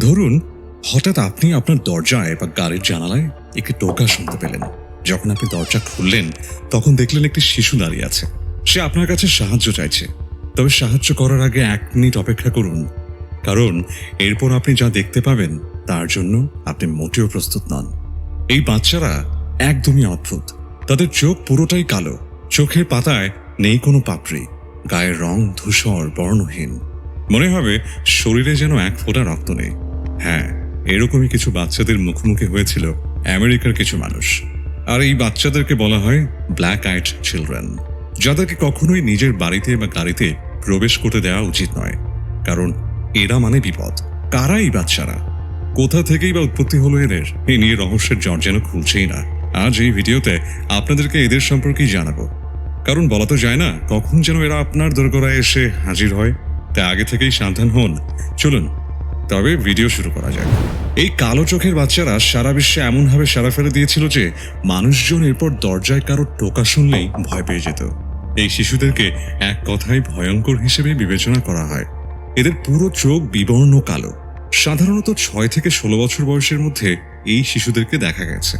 ধরুন, হঠাৎ আপনি আপনার দরজায় বা গাড়ির জানালায় একটি টোকা শুনতে পেলেন। যখন আপনি দরজা খুললেন, তখন দেখলেন একটি শিশু দাঁড়িয়ে আছে। সে আপনার কাছে সাহায্য চাইছে। তবে সাহায্য করার আগে এক মিনিট অপেক্ষা করুন। কারণ, এরপর আপনি যা দেখতে পাবেন, তার জন্য আপনি মোটেও প্রস্তুত নন। এই বাচ্চারা একদমই অদ্ভুত। তাদের চোখ পুরোটাই কালো। চোখের পাতায় নেই কোনো পাপড়ি। গায়ের রং ধূসর, বর্ণহীন। মনে হবে, শরীরে যেন এক ফোঁটা রক্ত নেই। হ্যাঁ এরকমই কিছু বাচ্চাদের মুখোমুখি হয়েছিল আমেরিকার কিছু মানুষ। আর এই বাচ্চাদেরকে বলা হয় ব্ল্যাক আইট চিলড্রেন, যাদেরকে কখনোই নিজের বাড়িতে বা গাড়িতে প্রবেশ করতে দেওয়া উচিত নয়, কারণ এরা মানে বিপদ। কারা এই বাচ্চারা? কোথা থেকেই বা উৎপত্তি হলো এদের? এই নিয়ে রহস্যের জ্বর যেন খুলছেই না। আজ এই ভিডিওতে আপনাদেরকে এদের সম্পর্কেই জানাব। কারণ বলা তো যায় না, কখন যেন এরা আপনার দোরগোড়ায় এসে হাজির হয়। তাই আগে থেকেই সাবধান হন। চলুন তবে ভিডিও শুরু করা যাক। এই কালো চোখের বাচ্চারা সারা বিশ্বে এমনভাবে সারা ফেলে দিয়েছিল যে মানুষজন এরপর দরজায় কারও টোকা শুনলেই ভয় পেয়ে যেত। এই শিশুদেরকে এক কথায় ভয়ঙ্কর হিসেবে বিবেচনা করা হয়। এদের পুরো চোখ বিবর্ণ কালো। সাধারণত ছয় থেকে ষোলো বছর বয়সের মধ্যে এই শিশুদেরকে দেখা গেছে।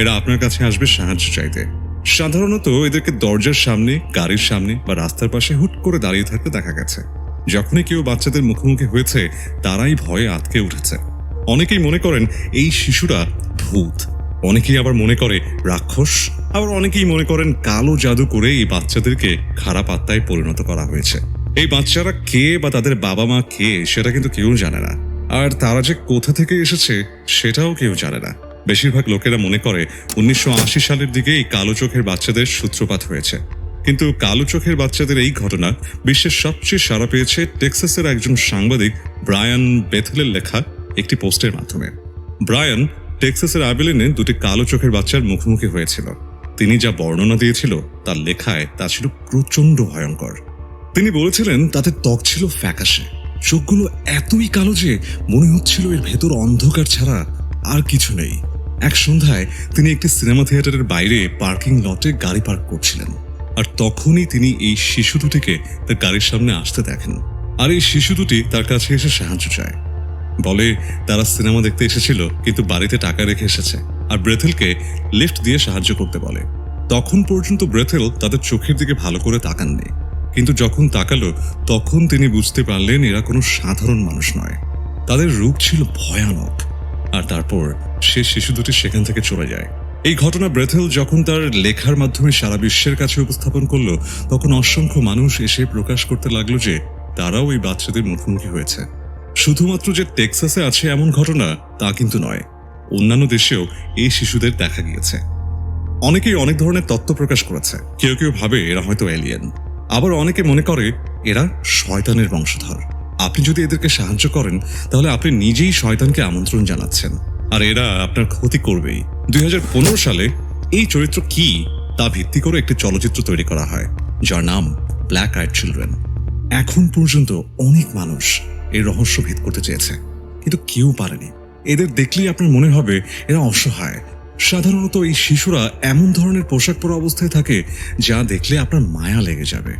এরা আপনার কাছে আসবে সাহায্য চাইতে। সাধারণত এদেরকে দরজার সামনে, গাড়ির সামনে বা রাস্তার পাশে হুট করে দাঁড়িয়ে থাকতে দেখা গেছে। যখনই কেউ বাচ্চাদের মুখোমুখি হয়েছে, তারাই ভয়ে আটকে উঠেছে। অনেকেই মনে করেন এই শিশুরা ভূত। অনেকেই আবার মনে করে রাক্ষস। আবার অনেকেই মনে করেন কালো জাদু করে এই বাচ্চাদেরকে খারাপ আত্মায় পরিণত করা হয়েছে। এই বাচ্চারা কে বা তাদের বাবা মা কে, সেটা কিন্তু কেউ জানে না। আর তারা যে কোথা থেকে এসেছে, সেটাও কেউ জানে না। বেশিরভাগ লোকেরা মনে করে উনিশশো আশি সালের দিকে এই কালো চোখের বাচ্চাদের সূত্রপাত হয়েছে। কিন্তু কালো চোখের বাচ্চাদের এই ঘটনা বিশ্বের সবচেয়ে সাড়া পেয়েছে টেক্সাসের একজন সাংবাদিক ব্রায়ান বেথেলের লেখা একটি পোস্টের মাধ্যমে। ব্রায়ান টেক্সাসের আবেলিনে দুটি কালো চোখের বাচ্চার মুখোমুখি হয়েছিল। তিনি যা বর্ণনা দিয়েছিল তার লেখায় তা ছিল প্রচণ্ড ভয়ঙ্কর। তিনি বলেছিলেন, তাদের ত্বক ছিল ফ্যাকাশে। চোখগুলো এতই কালো যে মনে হচ্ছিল এর ভেতর অন্ধকার ছাড়া আর কিছু নেই। এক সন্ধ্যায় তিনি একটি সিনেমা থিয়েটারের বাইরে পার্কিং লটে গাড়ি পার্ক করছিলেন। আর তখনই তিনি এই শিশু দুটিকে তার গাড়ির সামনে আসতে দেখেন। আর এই শিশু দুটি তার কাছে এসে সাহায্য চায়। বলে, তারা সিনেমা দেখতে এসেছিল, কিন্তু বাড়িতে টাকা রেখে এসেছে। আর ব্রেথেলকে লিফট দিয়ে সাহায্য করতে বলে। তখন পর্যন্ত ব্রেথেল তাদের চোখের দিকে ভালো করে তাকাননি। কিন্তু যখন তাকালো, তখন তিনি বুঝতে পারলেন এরা কোনো সাধারণ মানুষ নয়। তাদের রূপ ছিল ভয়ানক। আর তারপর সে শিশু দুটি সেখান থেকে চলে যায়। এই ঘটনা ব্রেথেল যখন তার লেখার মাধ্যমে সারা বিশ্বের কাছে উপস্থাপন করল, তখন অসংখ্য মানুষ এসে প্রকাশ করতে লাগল যে তারাও এই বাচ্চাদের মুখোমুখি হয়েছে। শুধুমাত্র যে টেক্সাসে আছে এমন ঘটনা, তা কিন্তু নয়, অন্যান্য দেশেও এই শিশুদের দেখা গিয়েছে। অনেকেই অনেক ধরনের তত্ত্ব প্রকাশ করেছে। কেউ কেউ ভাবে এরা হয়তো এলিয়েন আবার অনেকে মনে করে এরা শয়তানের বংশধর। আপনি যদি এদেরকে সাহায্য করেন, তাহলে আপনি নিজেই শয়তানকে আমন্ত্রণ জানাচ্ছেন। আর এরা আপনার ক্ষতি করবেই। দুই হাজার পনেরো সালে এই চরিত্র কি তা ভিত্তি করে একটি চলচ্চিত্র তৈরি করা হয়, যার নাম ব্ল্যাক আইট চিলড্রেন এখন পর্যন্ত অনেক মানুষ এই রহস্য ভেদ করতে চেয়েছে, কিন্তু কেউ পারেনি। এদের দেখলেই আপনার মনে হবে এরা অসহায়। সাধারণত এই শিশুরা এমন ধরনের পোশাক পরা অবস্থায় থাকে যা দেখলে আপনার মায়া লেগে যাবে।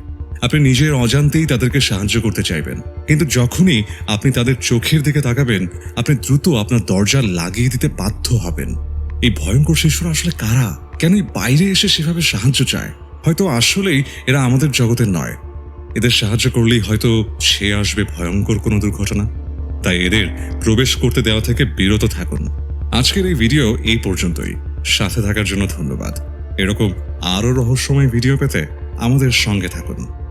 আপনি নিজের অজান্তেই তাদেরকে সাহায্য করতে চাইবেন, কিন্তু যখনই আপনি তাদের চোখের দিকে তাকাবেন, আপনি দ্রুত আপনার দরজা লাগিয়ে দিতে বাধ্য হবেন। এই ভয়ঙ্কর শিশুরা আসলে কারা? কেন বাইরে এসে সেভাবে সাহায্য চায়? হয়তো আসলেই এরা আমাদের জগতের নয়। এদের সাহায্য করলেই হয়তো সে আসবে ভয়ঙ্কর কোনো দুর্ঘটনা। তাই এদের প্রবেশ করতে দেওয়া থেকে বিরত থাকুন। আজকের এই ভিডিও এই পর্যন্তই। সাথে থাকার জন্য ধন্যবাদ। এরকম আরও রহস্যময় ভিডিও পেতে আমাদের সঙ্গে থাকুন।